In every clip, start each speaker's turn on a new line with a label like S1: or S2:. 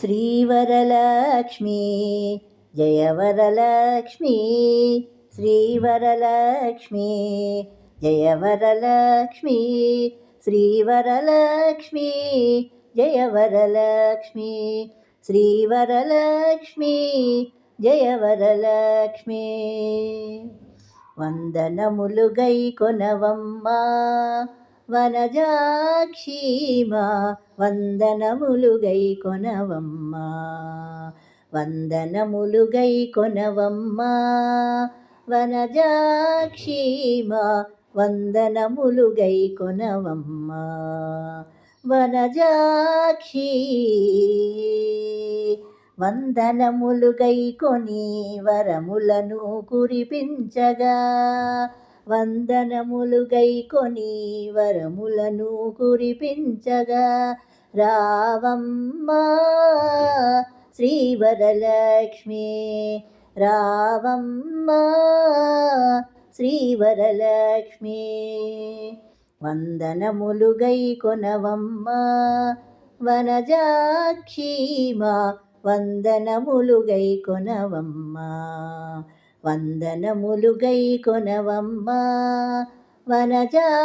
S1: శ్రీవరలక్ష్మి జయవరలక్ష్మి శ్రీవరలక్ష్మి జయవరలక్ష్మి శ్రీవరలక్ష్మి జయవరలక్ష్మి శ్రీవరలక్ష్మి జయవరలక్ష్మి. వందనములు గై కొనవమ్మా వనజాక్షీమా వందనములు గై కొనవమ్మా. వందనములు గై కొనవమ్మా. వనజాక్షీమా వందనములు గై కొనవమ్మా. వనజాక్షి వందనములు గై కొని వరములను కురిపించగా. వందనములు గైకొని వరములను కురిపించగా రావమ్మా శ్రీవరలక్ష్మి రావమ్మా శ్రీవరలక్ష్మి. వందనములు గైకొనవమ్మా వనజాక్షీమా వందనములు గై కొనవమ్మా వందనములు గై కొనవమ్మా వనజాక్షీమా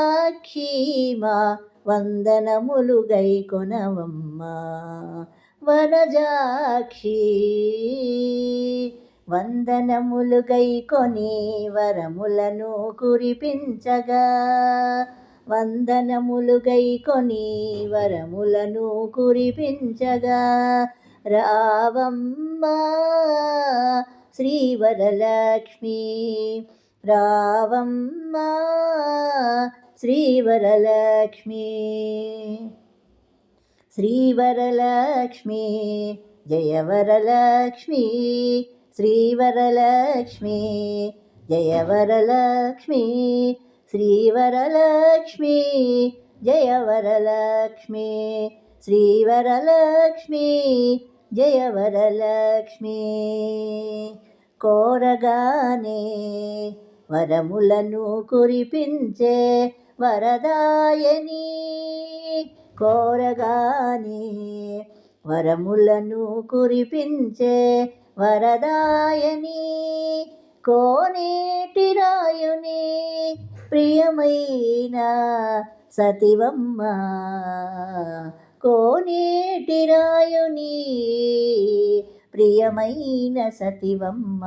S1: వందనములు గై కొనవమ్మా వనజాక్షి. వందనములు గై కొని వరములను కురిపించగా వందనములు గై కొని వరములను కురిపించగా రావమ్మా శ్రీవరలక్ష్మి. రావమ్మా శ్రీవరలక్ష్మి. శ్రీవరలక్ష్మి జయవరలక్ష్మి. శ్రీవరలక్ష్మి జయవరలక్ష్మి. శ్రీవరలక్ష్మి జయవరలక్ష్మి. శ్రీవరలక్ష్మి జయవరలక్ష్మి. కోరగానే వరములను కురిపించే వరదాయని. కోరగానే వరములను కురిపించే వరదాయని. కోనేటి రాయుని ప్రియమైన సతివమ్మ. కోనేటి రాయుని ప్రియమైన సతివమ్మ.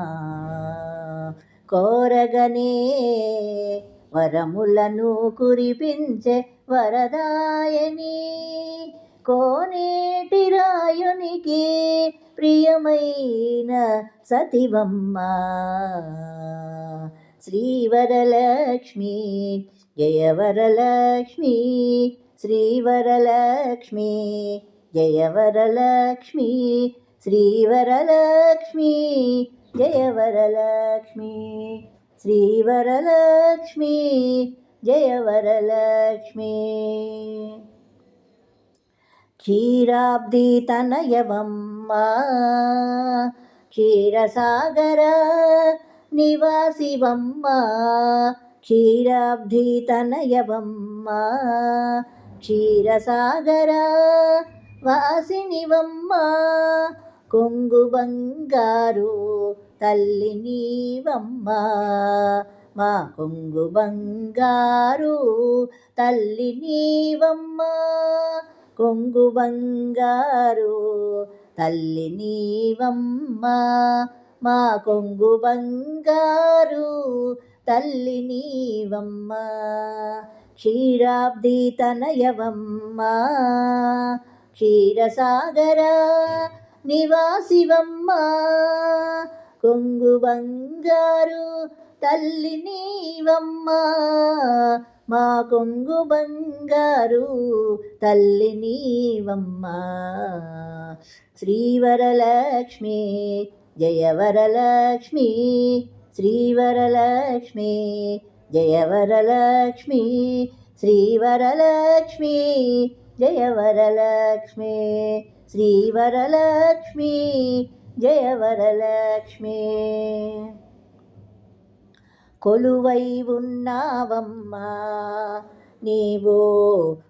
S1: కోరగనే వరములను కురిపించే వరదాయని. కోనేటి రాయునికి ప్రియమైన సతివమ్మ. శ్రీవరలక్ష్మి జయవరలక్ష్మి శ్రీవరలక్ష్మి జయవరలక్ష్మి శ్రీవరలక్ష్మి జయవరలక్ష్మి శ్రీవరలక్ష్మి జయవరలక్ష్మి. క్షీరాబ్ది తనయవమ్మ క్షీరసాగర నివాసివమ్మ క్షీరాబ్ది తనయవమ్మ క్షీరసాగర వాసినివమ్మ కొంగు బంగారు తల్లి నీవమ్మ. మా కొంగు బంగారు తల్లి నీవమ్మ కొంగు బంగారు తల్లి నీవమ్మ. మా కొంగు బంగారు తల్లి నీవమ్మ. క్షీరాబ్దితనయవమ్మ. క్షీరసాగర నివాసివమ్మ. కొంగు బంగారు తల్లి నీవమ్మ. మా కొంగు బంగారు తల్లి నీవమ్మ. శ్రీవరలక్ష్మి జయవరలక్ష్మి శ్రీవరలక్ష్మి జయవరలక్ష్మి శ్రీవరలక్ష్మి జయవరలక్ష్మి శ్రీవరలక్ష్మి జయవరలక్ష్మి. కొలువై ఉన్నావమ్మా నీవు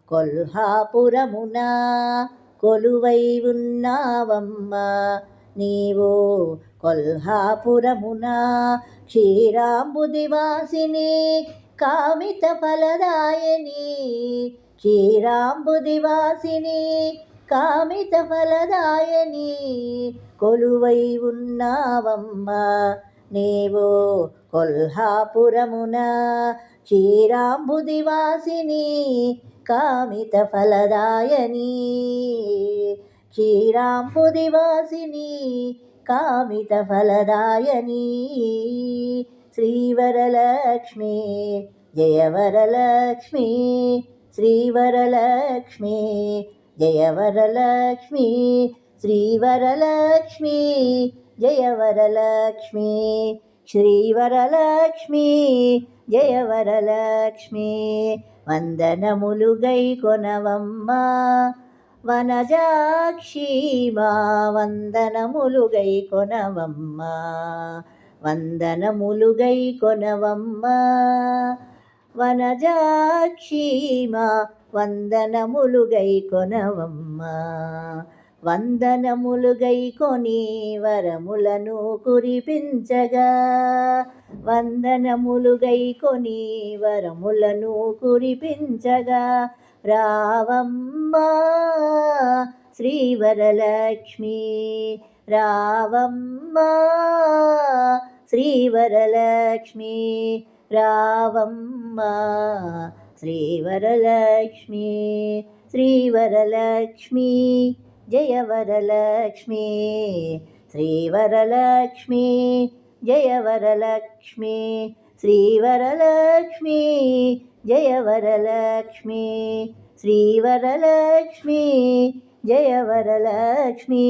S1: కొల్హాపురమున కొలువై ఉన్నావమ్మా నీవు కొల్హాపురమున క్షీరాంబుదివాసిని కామిత ఫలదాయని. క్షీరాంబుదివాసిని కామిత ఫలదాయని. కొలువై ఉన్నావమ్మా నీవు కొల్హాపురమున క్షీరాంబుదివాసిని కామిత ఫలదాయని. క్షీరాంబుదివాసిని కామిత ఫలదాయని శ్రీవరలక్ష్మి జయవరలక్ష్మి శ్రీవరలక్ష్మి జయవరలక్ష్మి శ్రీవరలక్ష్మి జయవరలక్ష్మి శ్రీవరలక్ష్మి జయవరలక్ష్మి. వందనములు గై కొనవమ్మా వనజాక్షి మా వందనములు గై కొనవమ్మా. వందనములు గై కొనవమ్మా. వనజాక్షి మా వందనములు గై కొనవమ్మా. వందనములు గై కొని వరములను కురిపించగా. వందనములు గై కొని వరములను కురిపించగా. రావమ్మా శ్రీవరలక్ష్మి. రావమ్మా శ్రీవరలక్ష్మి. రావమ్మా శ్రీవరలక్ష్మి. శ్రీవరలక్ష్మి జయవరలక్ష్మి. శ్రీవరలక్ష్మి జయవరలక్ష్మి. శ్రీవరలక్ష్మి జయవరలక్ష్మి శ్రీవరలక్ష్మి జయవరలక్ష్మి